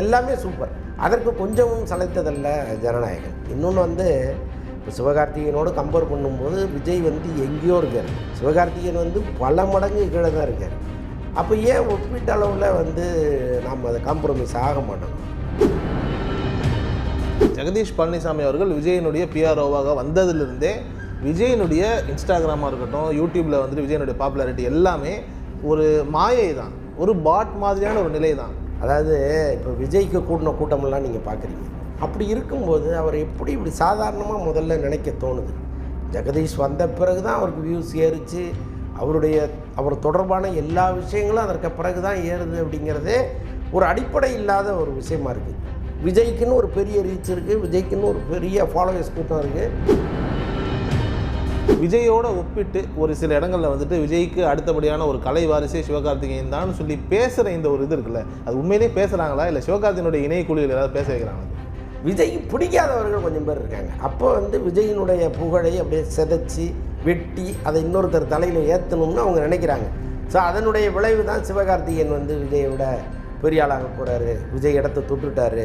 எல்லாமே சூப்பர் அதற்கு கொஞ்சமும் சளைத்ததல்ல ஜனநாயகன் இன்னொன்று வந்து இப்போ சிவகார்த்திகேயனோடு கம்பேர் பண்ணும்போது விஜய் வந்து எங்கேயோ இருக்கார். சிவகார்த்திகேயன் வந்து பல மடங்கு கீழே தான் இருக்கார். அப்போ ஏன் ஒப்பீட்டு அளவில் வந்து நாம் அதை காம்ப்ரமைஸ் ஆக மாட்டோம்? ஜெகதீஷ் பழனிசாமி அவர்கள் விஜயனுடைய பிஆர்ஓவாக வந்ததிலிருந்தே விஜயனுடைய இன்ஸ்டாகிராமாக இருக்கட்டும் யூடியூப்பில் வந்துட்டு விஜயனுடைய பாப்புலாரிட்டி எல்லாமே ஒரு மாயை தான் ஒரு பாட் மாதிரியான ஒரு நிலை தான் அதாவது இப்போ விஜய்க்கு கூடின கூட்டமெல்லாம் நீங்கள் பார்க்குறீங்க அப்படி இருக்கும்போது அவர் எப்படி இப்படி சாதாரணமாக முதல்ல நினைக்க தோணுது? ஜெகதீஷ் வந்த பிறகு தான் அவருக்கு வியூஸ் ஏறிச்சு. அவருடைய அவர் தொடர்பான எல்லா விஷயங்களும் அதற்கு பிறகு தான் ஏறுது அப்படிங்கிறதே ஒரு அடிப்படை இல்லாத ஒரு விஷயமா இருக்குது விஜய்க்குன்னு ஒரு பெரிய ரீச் இருக்குது விஜய்க்குன்னு ஒரு பெரிய ஃபாலோவர்ஸ் கூட்டம் இருக்குது விஜயோட ஒப்பிட்டு ஒரு சில இடங்களில் வந்துட்டு விஜய்க்கு அடுத்தபடியான ஒரு கலை வாரிசே சிவகார்த்திகேயன் தான் சொல்லி பேசுகிற இந்த ஒரு இது இருக்குல்ல அது உண்மையிலேயே பேசுகிறாங்களா இல்லை சிவகார்த்திகனுடைய இணையக்குழுவில் ஏதாவது பேச வைக்கிறாங்க விஜய் பிடிக்காதவர்கள் கொஞ்சம் பேர் இருக்காங்க. அப்போ வந்து விஜயினுடைய புகழை அப்படியே சிதைச்சி வெட்டி அதை இன்னொருத்தர் தலையில் ஏற்றணும்னு அவங்க நினைக்கிறாங்க. ஸோ அதனுடைய விளைவு தான் சிவகார்த்திகேயன் வந்து விஜயை விட பெரிய ஆளாக போகிறாரு விஜய் இடத்த தொட்டுட்டாரு.